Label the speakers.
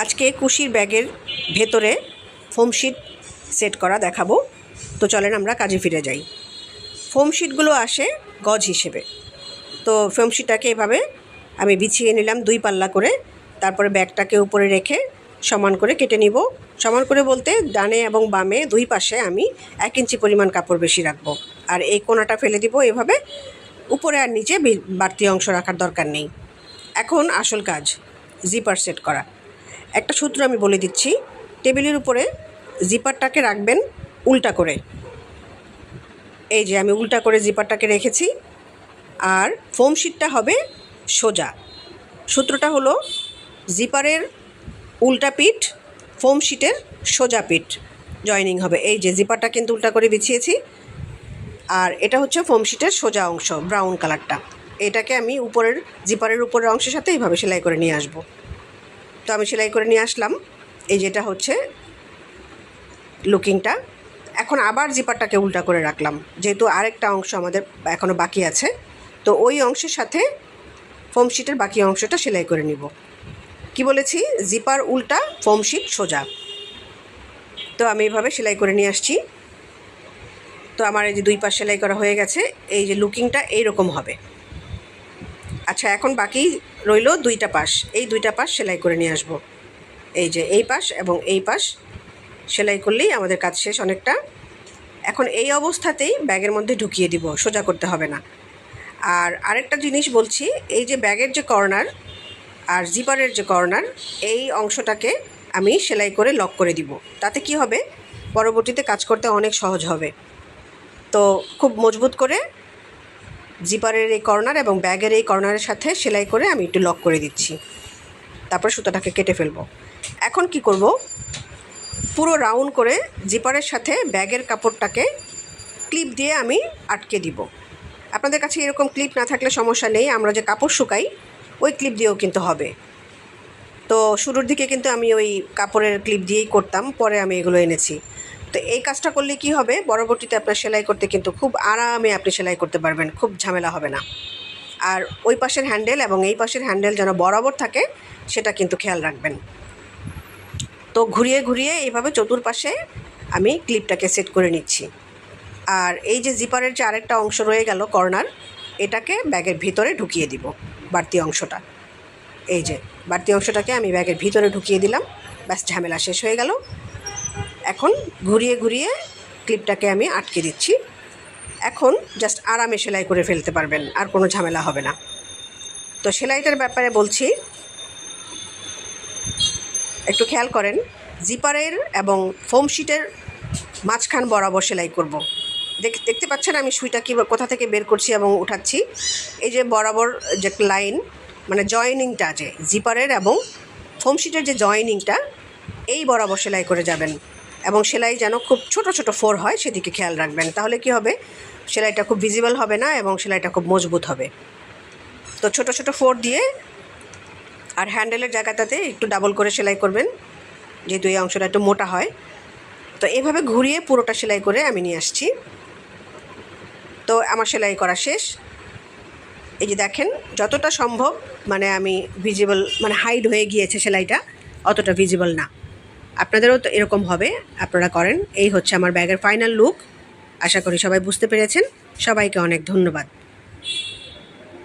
Speaker 1: আজকে কুশির ব্যাগের ভেতরে ফোম শিট সেট করা দেখাবো। তো চলেন আমরা কাজে ফিরে যাই। ফোম শিটগুলো আসে গজ হিসেবে। তো ফোম শিটটাকে এভাবে আমি বিছিয়ে নিলাম দুই পাল্লা করে। তারপরে ব্যাগটাকে উপরে রেখে সমান করে কেটে নিব। সমান করে বলতে ডানে এবং বামে দুই পাশে আমি এক ইঞ্চি পরিমাণ কাপড় বেশি রাখব। আর এই কোনাটা ফেলে দিব এভাবে। উপরে আর নিচে বাড়তি অংশ রাখার দরকার নেই। এখন আসল কাজ জিপার সেট করা। একটা সূত্র আমি বলে দিচ্ছি, টেবিলের উপরে জিপারটাকে রাখবেন উল্টা করে। এই যে আমি উল্টা করে জিপারটাকে রেখেছি, আর ফোম শিটটা হবে সোজা। সূত্রটা হলো জিপারের উল্টা পিঠ, ফোম শিটের সোজা পিঠ জয়েনিং হবে। এই যে জিপারটা কিন্তু উল্টা করে বিছিয়েছি, আর এটা হচ্ছে ফোম শিটের সোজা অংশ, ব্রাউন কালারটা। এটাকে আমি উপরের, জিপারের উপরের অংশের সাথে এইভাবে সেলাই করে নিয়ে আসব। তো আমি সেলাই করে নিয়ে আসলাম। এই যেটা হচ্ছে লুকিংটা। এখন আবার জিপারটাকে উল্টা করে রাখলাম। যেহেতু আরেকটা অংশ আমাদের এখনও বাকি আছে, তো ওই অংশের সাথে ফোম শিটের বাকি অংশটা সেলাই করে নিব। কি বলেছি? জিপার উল্টা, ফোম শিট সোজা। তো আমি এভাবে সেলাই করে নিয়ে আসছি। তো আমার এই যে দুই পাশ সেলাই করা হয়ে গেছে। এই যে লুকিংটা এইরকম হবে। আচ্ছা এখন বাকি রইল দুইটা পাশ। এই দুইটা পাশ সেলাই করে নিয়ে আসব। এই যে এই পাশ এবং এই পাশ সেলাই করলেই আমাদের কাজ শেষ অনেকটা। এখন এই অবস্থাতেই ব্যাগের মধ্যে ঢুকিয়ে দিব, সোজা করতে হবে না। আর আরেকটা জিনিস বলছি, এই যে ব্যাগের যে কর্নার আর জিপারের যে কর্নার, এই অংশটাকে আমি সেলাই করে লক করে দিব। তাতে কি হবে? পরবর্তীতে কাজ করতে অনেক সহজ হবে। তো খুব মজবুত করে জিপারের এই কর্নার এবং ব্যাগের এই কর্নারের সাথে সেলাই করে আমি একটু লক করে দিচ্ছি। তারপর সুতাটাকে কেটে ফেলব। এখন কি করব? পুরো রাউন্ড করে জিপারের সাথে ব্যাগের কাপড়টাকে ক্লিপ দিয়ে আমি আটকে দিব। আপনাদের কাছে এরকম ক্লিপ না থাকলে সমস্যা নেই, আমরা যে কাপড় শুকাই, ওই ক্লিপ দিয়েও কিন্তু হবে। তো শুরুর দিকে কিন্তু আমি ওই কাপড়ের ক্লিপ দিয়েই করতাম, পরে আমি এগুলো এনেছি। তো এই কাজটা করলে কি হবে? পরবর্তীতে আপনার সেলাই করতে কিন্তু খুব আরামে আপনি সেলাই করতে পারবেন, খুব ঝামেলা হবে না। আর ওই পাশের হ্যান্ডেল এবং এই পাশের হ্যান্ডেল যেন বরাবর থাকে, সেটা কিন্তু খেয়াল রাখবেন। তো ঘুরিয়ে ঘুরিয়ে এইভাবে চতুর্পাশে আমি ক্লিপটাকে সেট করে নিচ্ছি। আর এই যে জিপারের যে আরেকটা অংশ রয়ে গেল কর্নার, এটাকে ব্যাগের ভিতরে ঢুকিয়ে দিব, বাড়তি অংশটা। এই যে বাড়তি অংশটাকে আমি ব্যাগের ভিতরে ঢুকিয়ে দিলাম, ব্যাস ঝামেলা শেষ হয়ে গেল। এখন ঘুরিয়ে ঘুরিয়ে ক্লিপটাকে আমি আটকে দিচ্ছি। এখন জাস্ট আরামে সেলাই করে ফেলতে পারবেন, আর কোনো ঝামেলা হবে না। তো সেলাইটার ব্যাপারে বলছি, একটু খেয়াল করেন, জিপারের এবং ফোম শিটের মাঝখান বরাবর সেলাই করব। দেখ, দেখতে পাচ্ছেন আমি সুইটা কী, কোথা থেকে বের করছি এবং উঠাচ্ছি? এই যে বরাবর যে লাইন মানে জয়েনিংটা যে, জিপারের এবং ফোম শিটের যে জয়েনিংটা, এই বরাবর সেলাই করে যাবেন। এবং সেলাই যেন খুব ছোট ছোট ফোর হয়, সেদিকে খেয়াল রাখবেন। তাহলে কি হবে? সেলাইটা খুব ভিজিবল হবে না এবং সেলাইটা খুব মজবুত হবে। তো ছোট ছোট ফোর দিয়ে আর হ্যান্ডেলের জায়গাটাতে একটু ডাবল করে সেলাই করবেন, যেহেতু এই অংশটা একটু মোটা হয়। তো এভাবে ঘুরিয়ে পুরোটা সেলাই করে আমি নিয়ে আসছি। তো আমার সেলাই করা শেষ। এই যে দেখেন, যতটা সম্ভব মানে আমি ভিজিবল মানে হাইড হয়ে গিয়েছে সেলাইটা, অতটা ভিজিবল না। আপনাদেরও তো এরকম হবে, আপনারা করেন। এই হচ্ছে আমার ব্যাগের ফাইনাল লুক আশা করি সবাই বুঝতে পেরেছেন। সবাইকে অনেক ধন্যবাদ।